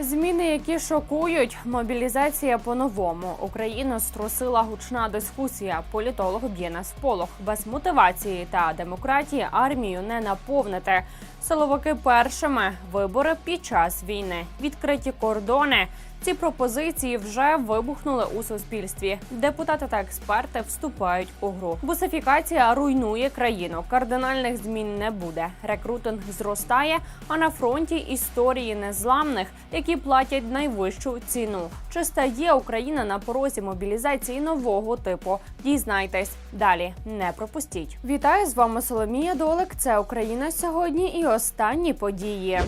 Зміни, які шокують, мобілізація по-новому. Україну струсила гучна дискусія. Політолог б'є на сполох. Без мотивації та демократії армію не наповнити. Силовики першими вибори під час війни, відкриті кордони. Ці пропозиції вже вибухнули у суспільстві. Депутати та експерти вступають у гру. Бусифікація руйнує країну. Кардинальних змін не буде. Рекрутинг зростає. А на фронті історії незламних, які платять найвищу ціну. Чи стає Україна на порозі мобілізації нового типу? Дізнайтесь далі. Не пропустіть. Вітаю з вами Соломія Долик. Це Україна сьогодні і останні події.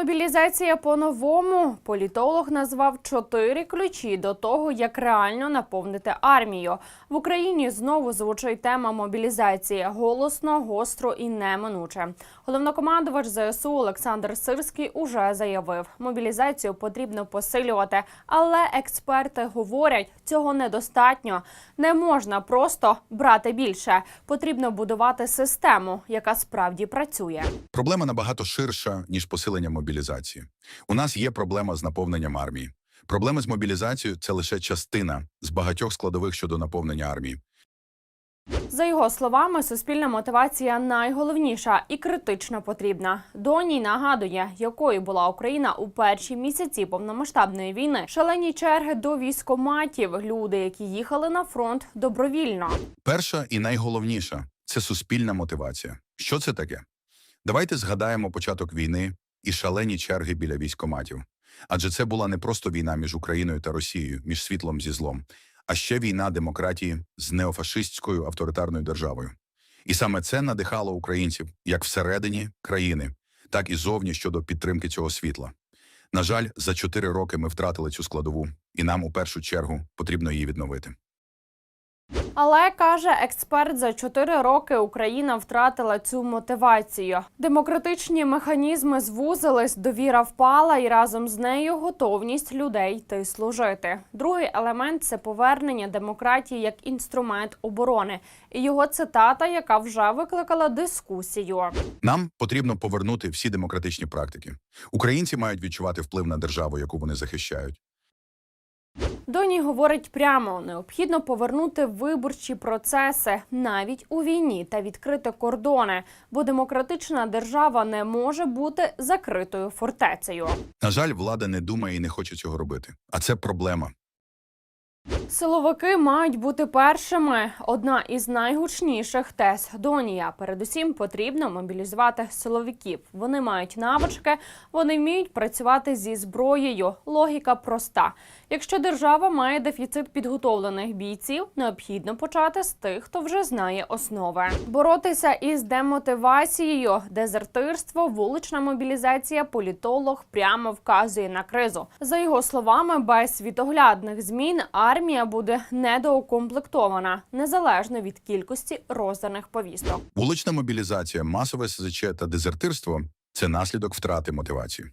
Мобілізація по-новому. Політолог назвав чотири ключі до того, як реально наповнити армію. В Україні знову звучить тема мобілізації голосно, гостро і неминуче. Головнокомандувач ЗСУ Олександр Сирський уже заявив, мобілізацію потрібно посилювати, але експерти говорять, цього недостатньо. Не можна просто брати більше. Потрібно будувати систему, яка справді працює. Проблема набагато ширша, ніж посилення мобілізації. У нас є проблема з наповненням армії. Проблеми з мобілізацією це лише частина з багатьох складових щодо наповнення армії. За його словами, суспільна мотивація найголовніша і критично потрібна. Доній нагадує, якою була Україна у перші місяці повномасштабної війни. Шалені черги до військоматів, люди, які їхали на фронт добровільно. Перша і найголовніша це суспільна мотивація. Що це таке? Давайте згадаємо початок війни і шалені черги біля військоматів. Адже це була не просто війна між Україною та Росією, між світлом зі злом, а ще війна демократії з неофашистською авторитарною державою. І саме це надихало українців як всередині країни, так і зовні щодо підтримки цього світла. На жаль, за чотири роки ми втратили цю складову, і нам у першу чергу потрібно її відновити. Але каже експерт, за чотири роки Україна втратила цю мотивацію. Демократичні механізми звузились, довіра впала, і разом з нею готовність людей йти служити. Другий елемент це повернення демократії як інструмент оборони. І його цитата, яка вже викликала дискусію. Нам потрібно повернути всі демократичні практики. Українці мають відчувати вплив на державу, яку вони захищають. Доні говорить прямо: необхідно повернути виборчі процеси навіть у війні та відкрити кордони, бо демократична держава не може бути закритою фортецею. На жаль, влада не думає і не хоче цього робити. А це проблема. Силовики мають бути першими. Одна із найгучніших тез Донія. Передусім потрібно мобілізувати силовиків. Вони мають навички, вони вміють працювати зі зброєю. Логіка проста. Якщо держава має дефіцит підготовлених бійців, необхідно почати з тих, хто вже знає основи. Боротися із демотивацією, дезертирство, вулична мобілізація. Політолог прямо вказує на кризу. За його словами, без світоглядних змін армія буде недоукомплектована незалежно від кількості розданих повісток. Вулична мобілізація, масове СЗЧ та дезертирство це наслідок втрати мотивації.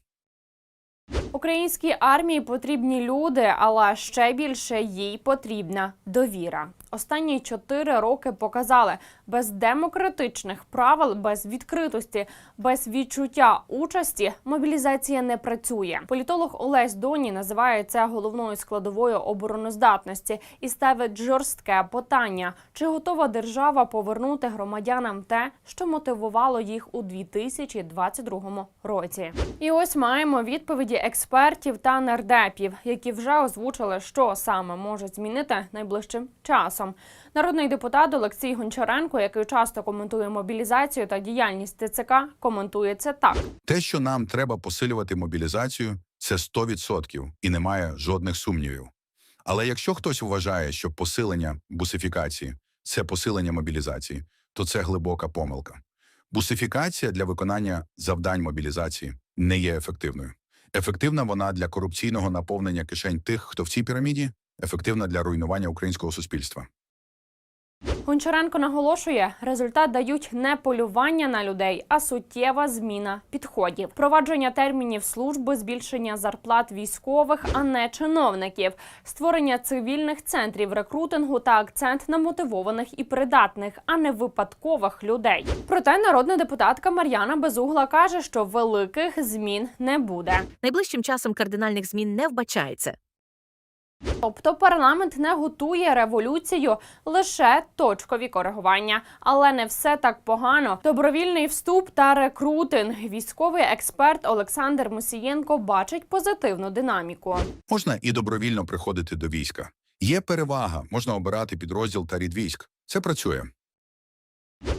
Українській армії потрібні люди, але ще більше їй потрібна довіра. Останні чотири роки показали без демократичних правил, без відкритості, без відчуття участі мобілізація не працює. Політолог Олесь Доні називає це головною складовою обороноздатності і ставить жорстке питання: чи готова держава повернути громадянам те, що мотивувало їх у 2022 році? І ось маємо відповіді експертів та нардепів, які вже озвучили, що саме може змінити найближчим часом. Народний депутат Олексій Гончаренко, який часто коментує мобілізацію та діяльність ТЦК, коментує це так. Те, що нам треба посилювати мобілізацію, це 100% і немає жодних сумнівів. Але якщо хтось вважає, що посилення бусифікації це посилення мобілізації, то це глибока помилка. Бусифікація для виконання завдань мобілізації не є ефективною. Ефективна вона для корупційного наповнення кишень тих, хто в цій піраміді, ефективна для руйнування українського суспільства. Гончаренко наголошує, результат дають не полювання на людей, а суттєва зміна підходів, впровадження термінів служби, збільшення зарплат військових, а не чиновників, створення цивільних центрів рекрутингу та акцент на мотивованих і придатних, а не випадкових людей. Проте народна депутатка Мар'яна Безугла каже, що великих змін не буде. Найближчим часом кардинальних змін не вбачається. Тобто парламент не готує революцію, лише точкові коригування. Але не все так погано. Добровільний вступ та рекрутинг. Військовий експерт Олександр Мусієнко бачить позитивну динаміку. Можна і добровільно приходити до війська. Є перевага, можна обирати підрозділ та рід військ. Це працює.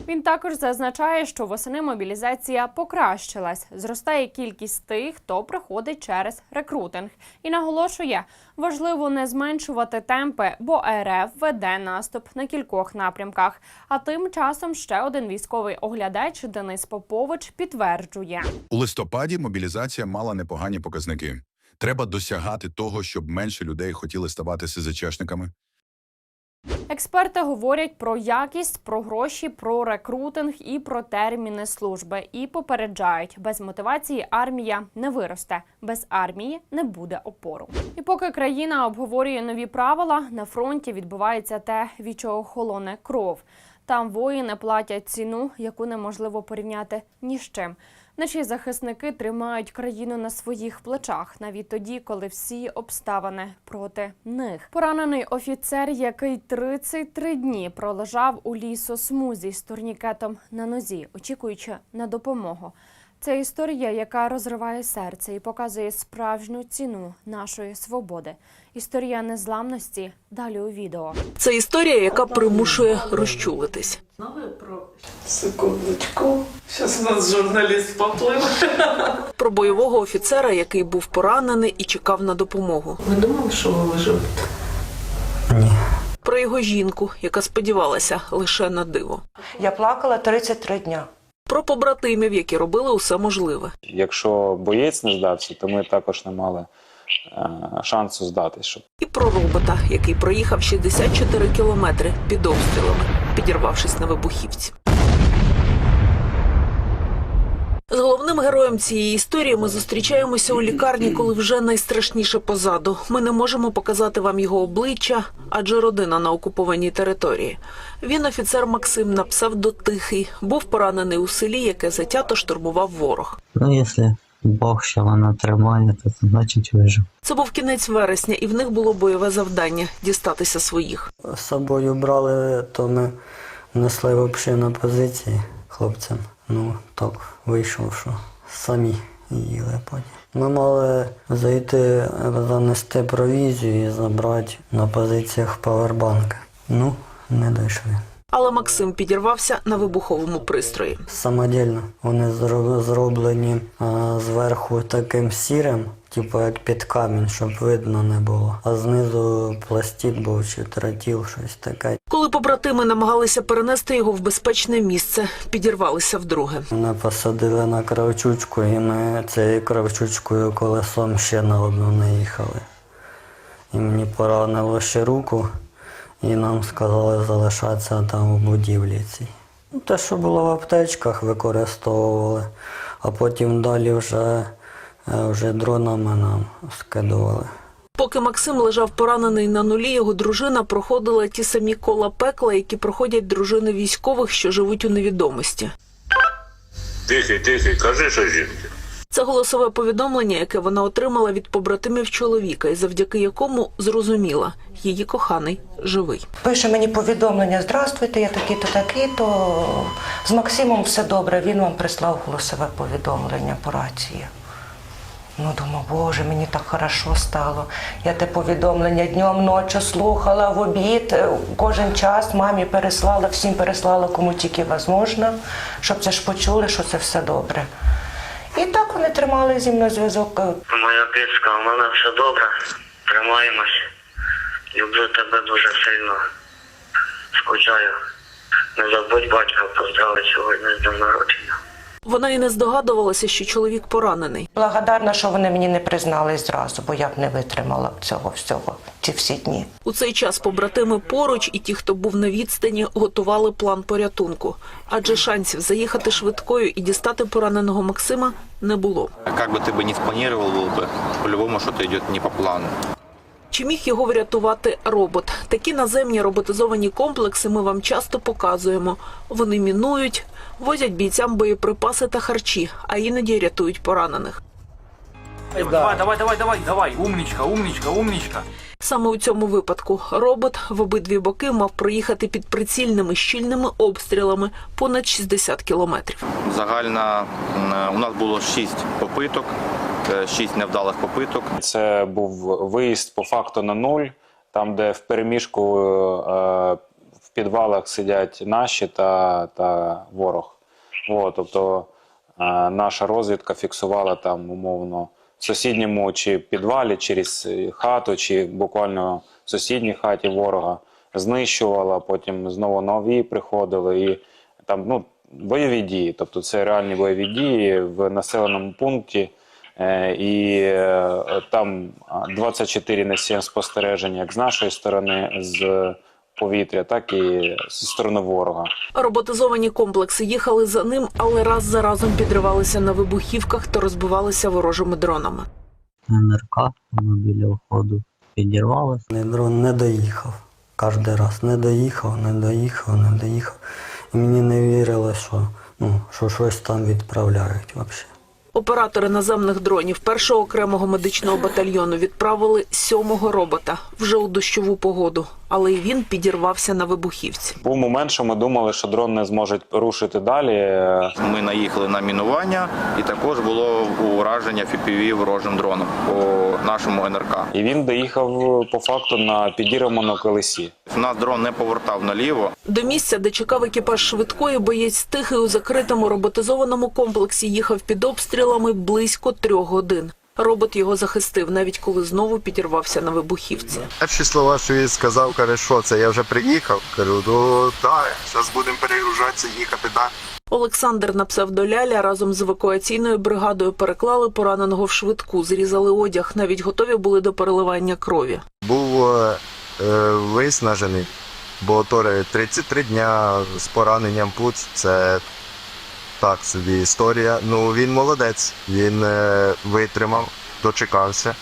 Він також зазначає, що восени мобілізація покращилась. Зростає кількість тих, хто приходить через рекрутинг, і наголошує, важливо не зменшувати темпи, бо РФ веде наступ на кількох напрямках. А тим часом ще один військовий оглядач Денис Попович підтверджує. У листопаді мобілізація мала непогані показники. Треба досягати того, щоб менше людей хотіли ставати СЗЧшниками. Експерти говорять про якість, про гроші, про рекрутинг і про терміни служби. І попереджають, без мотивації армія не виросте, без армії не буде опору. І поки країна обговорює нові правила, на фронті відбувається те, від чого холоне кров. Там воїни платять ціну, яку неможливо порівняти ні з чим. Наші захисники тримають країну на своїх плечах, навіть тоді, коли всі обставини проти них. Поранений офіцер, який 33 дні пролежав у лісосмузі з турнікетом на нозі, очікуючи на допомогу. Це історія, яка розриває серце і показує справжню ціну нашої свободи. Історія незламності далі у відео. Це історія, яка примушує розчулитись. Секундочку. Зараз у нас журналіст поплив. Про бойового офіцера, який був поранений і чекав на допомогу. Ви думали, що ви виживете? Про його жінку, яка сподівалася лише на диво. Я плакала 33 дня. Про побратимів, які робили усе можливе. Якщо боєць не здався, то ми також не мали е, шансу здатись. Щоб І про робота, який проїхав 64 кілометри під обстрілами, підірвавшись на вибухівці. З головним героєм цієї історії ми зустрічаємося у лікарні, коли вже найстрашніше позаду. Ми не можемо показати вам його обличчя, адже родина на окупованій території. Він офіцер Максим на псевдо Тихий, був поранений у селі, яке затято штурмував ворог. Ну, якщо Бог ще вона тримає, то це значить вижив. Це був кінець вересня, і в них було бойове завдання дістатися своїх. З собою брали, то ми несли взагалі на позиції хлопцям. Ну, так вийшло, що самі їли потім. Ми мали зайти, занести провізію і забрати на позиціях павербанка. Ну, не дійшли. Але Максим підірвався на вибуховому пристрої. Самодільно. Вони зроблені а, зверху таким сірим, типу як під камінь, щоб видно не було. А знизу пластик був чи тротіл, щось таке. Коли побратими намагалися перенести його в безпечне місце, підірвалися вдруге. Мене посадили на кравчучку, і ми цією кравчучкою колесом ще на одну наїхали. І мені поранило ще руку, і нам сказали залишатися там у будівлі цій. Ну, Те, що було в аптечках, використовували, а потім далі вже, вже дронами нам скидували. Поки Максим лежав поранений на нулі, його дружина проходила ті самі кола пекла, які проходять дружини військових, що живуть у невідомості. Тихий, тихий, кажи, що жінки. Це голосове повідомлення, яке вона отримала від побратимів чоловіка, і завдяки якому зрозуміла, її коханий живий. Пише мені повідомлення: Здравствуйте, я такий-то, такий-то. З Максимом все добре. Він вам прислав голосове повідомлення по рації. Ну, думаю, боже, мені так хорошо стало. Я те повідомлення днем, ночі слухала в обід, е, кожен час мамі переслала, всім переслала, кому тільки можливо, щоб це ж почули, що це все добре. І так вони тримали зі мною зв'язок. Моя кицька, у мене все добре. Тримаємось. Люблю тебе дуже сильно. Скучаю. Не забудь батька поздравити сьогодні з днем народження. Вона і не здогадувалася, що чоловік поранений. Благодарна, що вони мені не признали зразу, бо я б не витримала б цього всього ці всі дні. У цей час побратими поруч і ті, хто був на відстані, готували план порятунку. Адже шансів заїхати швидкою і дістати пораненого Максима не було. Как бы ты бы не спланировал был бы, по-любому что-то идет не по плану. Чи міг його врятувати робот? Такі наземні роботизовані комплекси ми вам часто показуємо. Вони мінують, возять бійцям боєприпаси та харчі, а іноді рятують поранених. Давай, давай, давай, давай, давай, умничка, умничка, умничка. Саме у цьому випадку робот в обидві боки мав проїхати під прицільними щільними обстрілами понад 60 кілометрів. Загально м, у нас було 6 попиток, 6 невдалих попиток. Це був виїзд по факту на нуль, там, де в переміжку е, підвалах сидять наші та, та ворог. От, тобто е, наша розвідка фіксувала там умовно в сусідньому чи підвалі через хату, чи буквально в сусідній хаті ворога знищувала, потім знову нові приходили і там ну, бойові дії. Тобто це реальні бойові дії в населеному пункті. Е, І е, там 24 на 7 спостереження як з нашої сторони, з повітря, так і зі сторони ворога. Роботизовані комплекси їхали за ним, але раз за разом підривалися на вибухівках та розбивалися ворожими дронами. НРК, воно біля входу підірвалося. Дрон не доїхав. Кожен раз не доїхав, не доїхав, не доїхав. І мені не вірили, що, ну, що щось там відправляють взагалі. Оператори наземних дронів першого окремого медичного батальйону відправили сьомого робота вже у дощову погоду, але й він підірвався на вибухівці. Був момент, що ми думали, що дрон не зможе рушити далі. Е, Ми наїхали на мінування, і також було ураження FPV ворожим дроном по нашому НРК. І він доїхав по факту на підірваному колесі. У нас дрон не повертав наліво. До місця, де чекав екіпаж швидкої, боєць тихий у закритому роботизованому комплексі їхав під обстрілами близько трьох годин. Робот його захистив, навіть коли знову підірвався на вибухівці. Перші слова, що він сказав, каже, що це я вже приїхав. Кажу, ну так, зараз будемо перегружатися, їхати далі. Олександр на псевдоляля разом з евакуаційною бригадою переклали пораненого в швидку, зрізали одяг, навіть готові були до переливання крові. Був е, е, виснажений, бо то 33 дня з пораненням пуц, це так собі історія. Ну він молодець, він е, витримав, дочекався,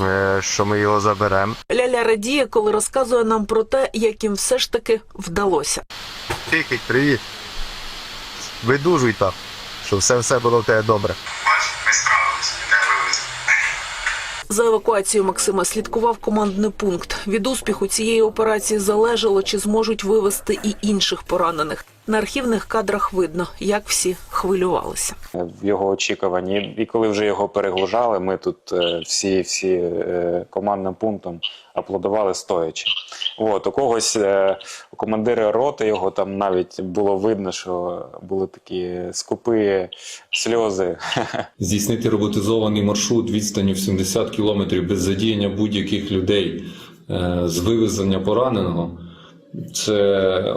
е, що ми його заберемо. Ляля радіє, коли розказує нам про те, як їм все ж таки вдалося. Тихий, привіт. Видужуй там, щоб все, все було в тебе добре. За евакуацією Максима слідкував командний пункт. Від успіху цієї операції залежало, чи зможуть вивезти і інших поранених. На архівних кадрах видно, як всі хвилювалися. в його очікуванні. І коли вже його перегружали, ми тут е, всі, всі е, командним пунктом аплодували стоячи. От, у когось е, у командира роти його там навіть було видно, що були такі скупі сльози. Здійснити роботизований маршрут відстанню в 70 кілометрів без задіяння будь-яких людей з вивезення пораненого це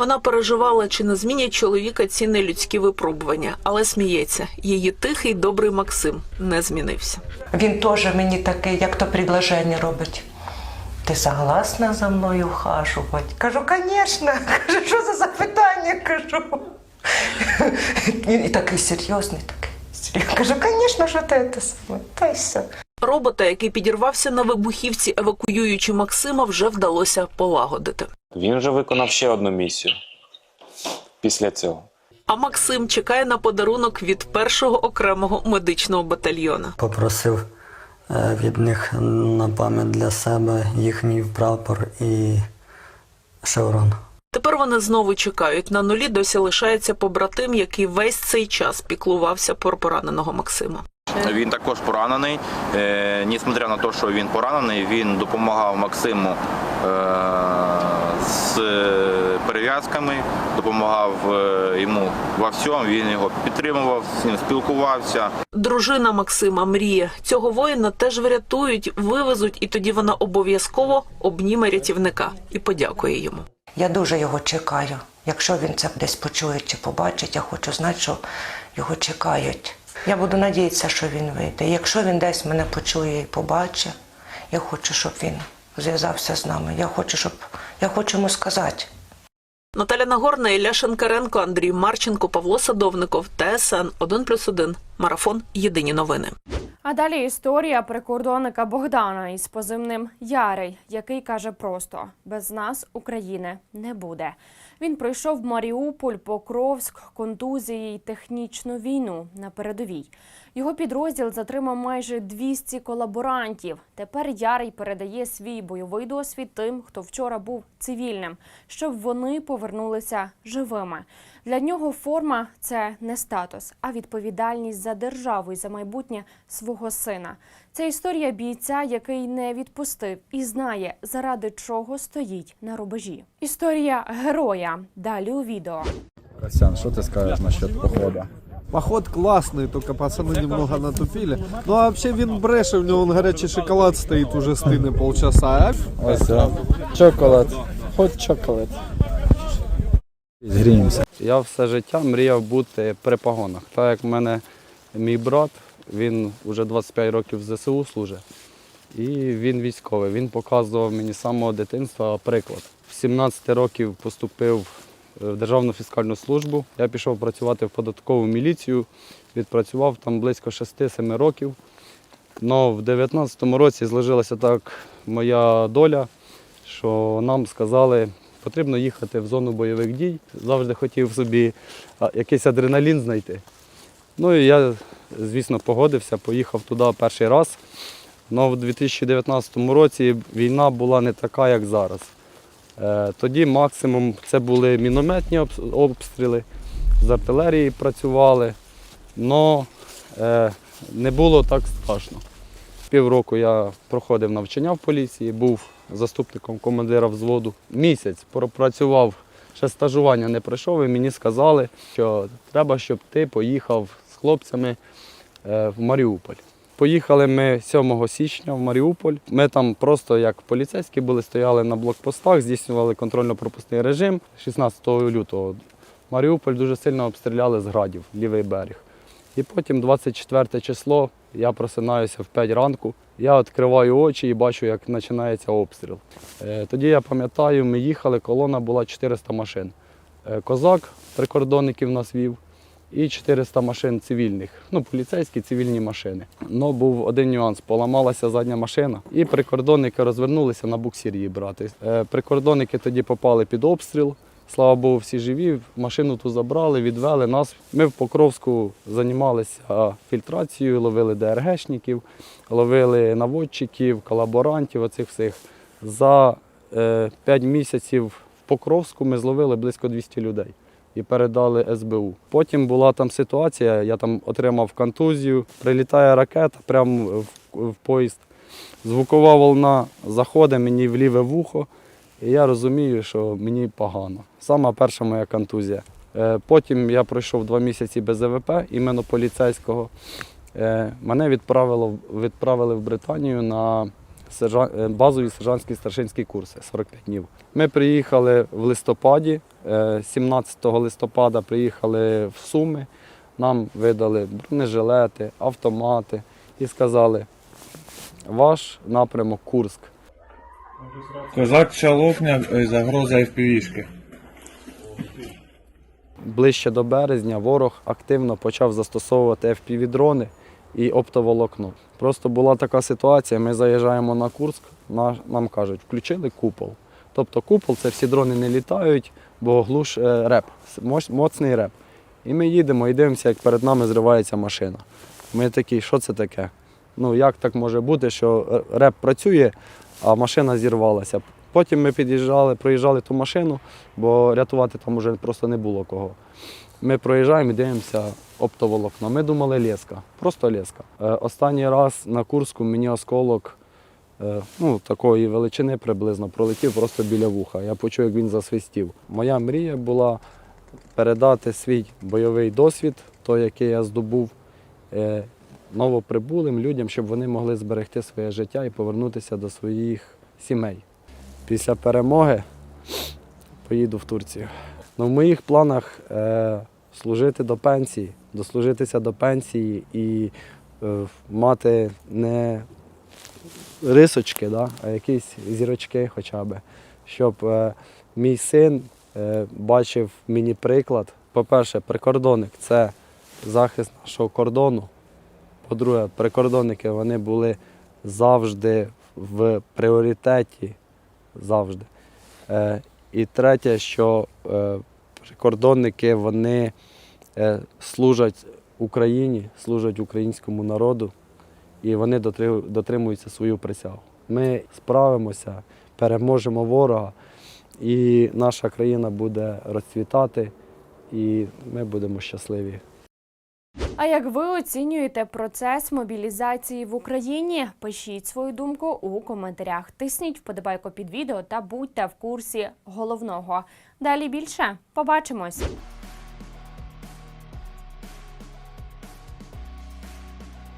Вона переживала, чи не змінять чоловіка ці нелюдські випробування, але сміється. Її тихий, добрий Максим не змінився. Він теж мені такий, як то предложення робить. Ти согласна за мною ухажувати? Кажу, звісно. Кажу, що за запитання? Кажу. І такий серйозний, такий. серйозний. Кажу, звісно, що ти це саме. Та й все. Робота, який підірвався на вибухівці, евакуюючи Максима, вже вдалося полагодити. Він вже виконав ще одну місію після цього. А Максим чекає на подарунок від першого окремого медичного батальйона. Попросив е, від них на пам'ять для себе їхній прапор і шеврон. Тепер вони знову чекають. На нулі досі лишається побратим, який весь цей час піклувався про пораненого Максима. Він також поранений. Е, несмотря на те, що він поранений, він допомагав Максиму е, з перев'язками, допомагав е, йому во всьому. Він його підтримував, з ним спілкувався. Дружина Максима мріє. Цього воїна теж врятують, вивезуть, і тоді вона обов'язково обніме рятівника і подякує йому. Я дуже його чекаю. Якщо він це десь почує чи побачить, я хочу знати, що його чекають. Я буду надіятися, що він вийде. Якщо він десь мене почує і побачить, я хочу, щоб він зв'язався з нами. Я хочу, щоб я хочу йому сказати. Наталя Нагорна, Ілля Шенкаренко, Андрій Марченко, Павло Садовников, ТСН 1+,1, Марафон. Єдині новини. А далі історія прикордонника Богдана із позивним Ярий, який каже просто: без нас України не буде. Він пройшов Маріуполь, Покровськ, контузії й технічну війну на передовій. Його підрозділ затримав майже 200 колаборантів. Тепер Ярий передає свій бойовий досвід тим, хто вчора був цивільним, щоб вони повернулися живими. Для нього форма це не статус, а відповідальність за державу і за майбутнє свого сина. Це історія бійця, який не відпустив і знає, заради чого стоїть на рубежі. Історія героя. Далі у відео. Костян, что ты скажешь насчет похода? Поход классный, только пацаны немного натупили. Ну а вообще він бреше, в нього он горячий шоколад стоит уже стыны полчаса. А Ось а, чоколад. Хоч чоколад. Гріємося. Я все життя мріяв бути при погонах. Так як в мене мій брат, він вже 25 років в ЗСУ служить. І він військовий. Він показував мені з самого дитинства приклад. В 17 років поступив в Державну фіскальну службу. Я пішов працювати в податкову міліцію, відпрацював там близько 6-7 років. Но в 19-му році зложилася так моя доля, що нам сказали, потрібно їхати в зону бойових дій. Завжди хотів собі якийсь адреналін знайти. Ну і я, звісно, погодився, поїхав туди перший раз. Але в 2019 році війна була не така, як зараз. Е, Тоді максимум це були мінометні обстріли, з артилерії працювали, але не було так страшно. Півроку я проходив навчання в поліції, був заступником командира взводу. Місяць пропрацював, ще стажування не пройшов, і мені сказали, що треба, щоб ти поїхав з хлопцями е, в Маріуполь. Поїхали ми 7 січня в Маріуполь. Ми там просто як поліцейські були, стояли на блокпостах, здійснювали контрольно-пропускний режим 16 лютого. Маріуполь дуже сильно обстріляли з градів, лівий берег. І потім 24 число я просинаюся в 5 ранку. Я відкриваю очі і бачу, як починається обстріл. Е, Тоді я пам'ятаю, ми їхали, колона була 400 машин. Е, Козак прикордонників нас вів і 400 машин цивільних, ну, поліцейські цивільні машини. Ну, був один нюанс, поламалася задня машина, і прикордонники розвернулися на буксир її брати. Е, Прикордонники тоді попали під обстріл. Слава Богу, всі живі. Машину ту забрали, відвели нас. Ми в Покровську займалися фільтрацією, ловили ДРГшників, ловили наводчиків, колаборантів, оцих всіх. За е, 5 місяців в Покровську ми зловили близько 200 людей і передали СБУ. Потім була там ситуація, я там отримав контузію, прилітає ракета прямо в, в поїзд. Звукова волна заходить мені в ліве вухо, і я розумію, що мені погано. Сама перша моя контузія. Е, Потім я пройшов два місяці без ЕВП, іменно поліцейського. Е, Мене відправило, відправили в Британію на базові сержантські старшинські курси 45 днів. Ми приїхали в листопаді, е, 17 листопада приїхали в Суми, нам видали бронежилети, автомати і сказали, ваш напрямок Курськ. Козак Шалопня, загроза FPV-шки. Ближче до березня ворог активно почав застосовувати FPV-дрони і оптоволокно. Просто була така ситуація, ми заїжджаємо на Курск, нам кажуть, включили купол. Тобто купол це всі дрони не літають, бо глуш е, реп, моцний реп. І ми їдемо і дивимося, як перед нами зривається машина. Ми такі, що це таке? Ну як так може бути, що реп працює, а машина зірвалася. Потім ми під'їжджали, проїжджали ту машину, бо рятувати там вже просто не було кого. Ми проїжджаємо і дивимося оптоволокно. Ми думали леска, просто леска. Е, останній раз на Курську мені осколок е, ну, такої величини приблизно пролетів просто біля вуха. Я почув, як він засвистів. Моя мрія була передати свій бойовий досвід, той, який я здобув е, новоприбулим людям, щоб вони могли зберегти своє життя і повернутися до своїх сімей. Після перемоги поїду в Турцію. Ну, в моїх планах е, служити до пенсії, дослужитися до пенсії і е, мати не рисочки, да, а якісь зірочки хоча б, щоб е, мій син е, бачив мені приклад. По-перше, прикордонник це захист нашого кордону. По-друге, прикордонники вони були завжди в пріоритеті. Завжди. Е, і третє, що е, прикордонники вони е, служать Україні, служать українському народу, і вони дотримуються свою присягу. Ми справимося, переможемо ворога, і наша країна буде розцвітати, і ми будемо щасливі. А як ви оцінюєте процес мобілізації в Україні? Пишіть свою думку у коментарях. Тисніть вподобайку під відео та будьте в курсі головного. Далі більше. Побачимось!